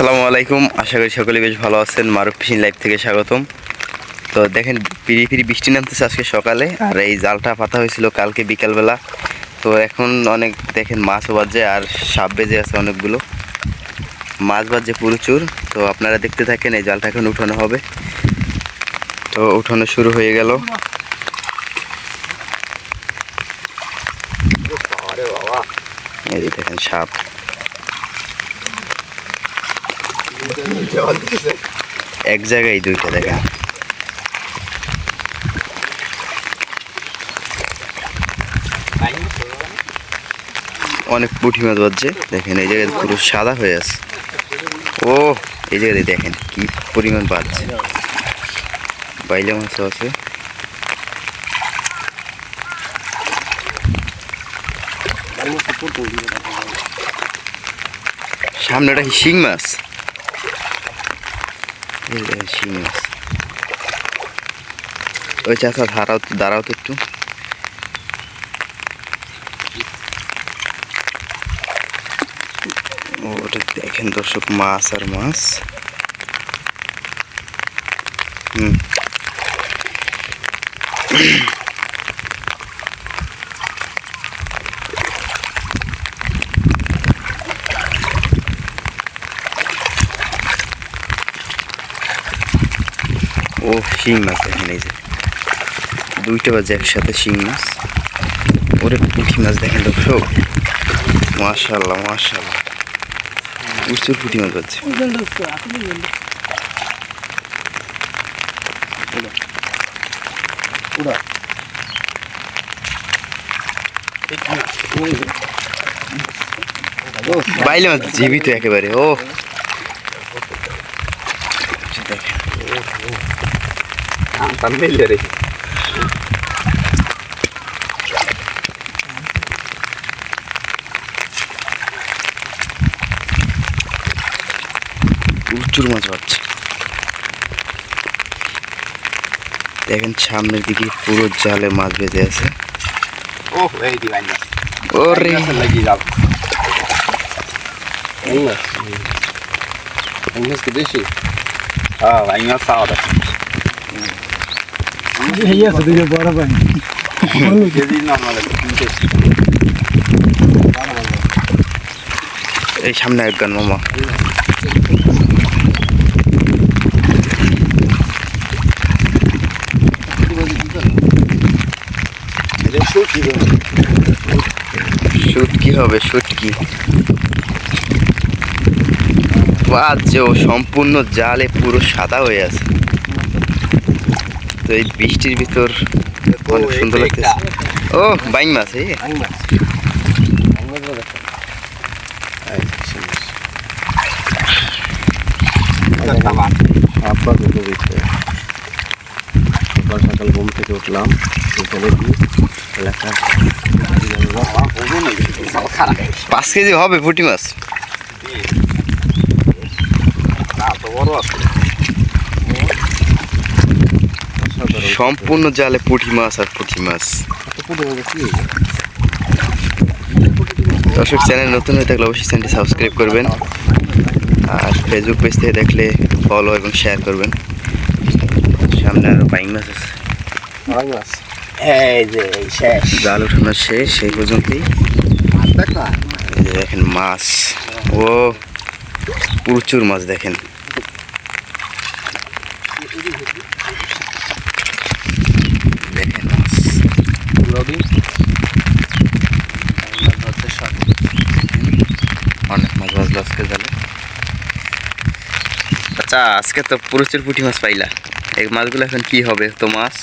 আসসালামু আলাইকুম। আশা করি সকলে বেশ ভালো আছেন। মারুফ ফিশিং লাইভ থেকে স্বাগতম। তো দেখেন, পিড়ি পিড়ি বৃষ্টি নামতেছে আজকে সকালে, আর এই জালটা পাতা হয়েছিল কালকে বিকালবেলা। তো এখন অনেক, দেখেন, মাছও বাজে আর সাপ বেজে আছে অনেকগুলো। মাছ বাজে প্রচুর। তো আপনারা দেখতে থাকেন, এই জালটা এখন উঠানো হবে। তো উঠানো শুরু হয়ে গেল। এই দেখেন, সাপ। এক জায়গায় দুইটা দেখেন অনেক পুঁটি মাছ বাজছে, দেখেন, এই জায়গায় পুরো সাদা হয়ে আছে। ও, এই জায়গায় দেখেন কি পরিমাণ বাজছে। বাইলে মাছও আছে। সামনে ওটা কি শিং মাছ? এই দেখেন শিং মাছ ওই চাষা তো দাঁড়াও তো একটু ওটা দেখেন দর্শক মাছ আর মাছ। হুম। ও শিং মাছ দেখেন, এই যে। দুইটা বাজে একসাথে শিং মাছ। ওরে পুঁটি মাছ দেখেন দর্শক। মাশাল্লাহ মাশাল্লাহ প্রচুর পুঁটি মাছ বাজছে। বাইলে মাছ, জীবিত একেবারে ও দেখেন প্রচুর মাছ পাচ্ছে দেখেন সামনের দিকে পুরো জালে মাছ বেঁধে আছে Oh, এই di banyak. ওরে lagi Ah, banyak salah. এই আছে দুটো বড় পানি Jadi nama lagi. এই সামনে একজন মামা. শুট কি হবে শুট কি বাজছে ও সম্পূর্ণ জালে পুরো সাদা হয়ে আছে। তো এই বৃষ্টির ভিতর অনেক সুন্দর লাগতেছে। ও বাইং মাছ এই সকাল সকাল ঘুম থেকে উঠলাম. পাঁচ কেজি হবে পুঁটি মাছ। Baru aku. সম্পূর্ণ জালে পুঁটি মাছ আর পুঁটি মাছ। দর্শক চ্যানেল নতুন হয়ে থাকলে অবশ্যই চ্যানেলটি সাবস্ক্রাইব করবেন। আর ফেসবুক পেজ থেকে দেখলে ফলো এবং শেয়ার করবেন। সামনে আরও বাইং মাছ আছে। জাল উঠানো শেষ সেই পর্যন্তই। দেখেন মাছ। ও প্রচুর মাছ দেখেন মাছ অনেক মাছ বাজলো আজকে জালে। আচ্ছা আজকে তো প্রচুর পুঁটি মাছ পাইলা। এই মাছগুলো এখন কি হবে? তো মাছ?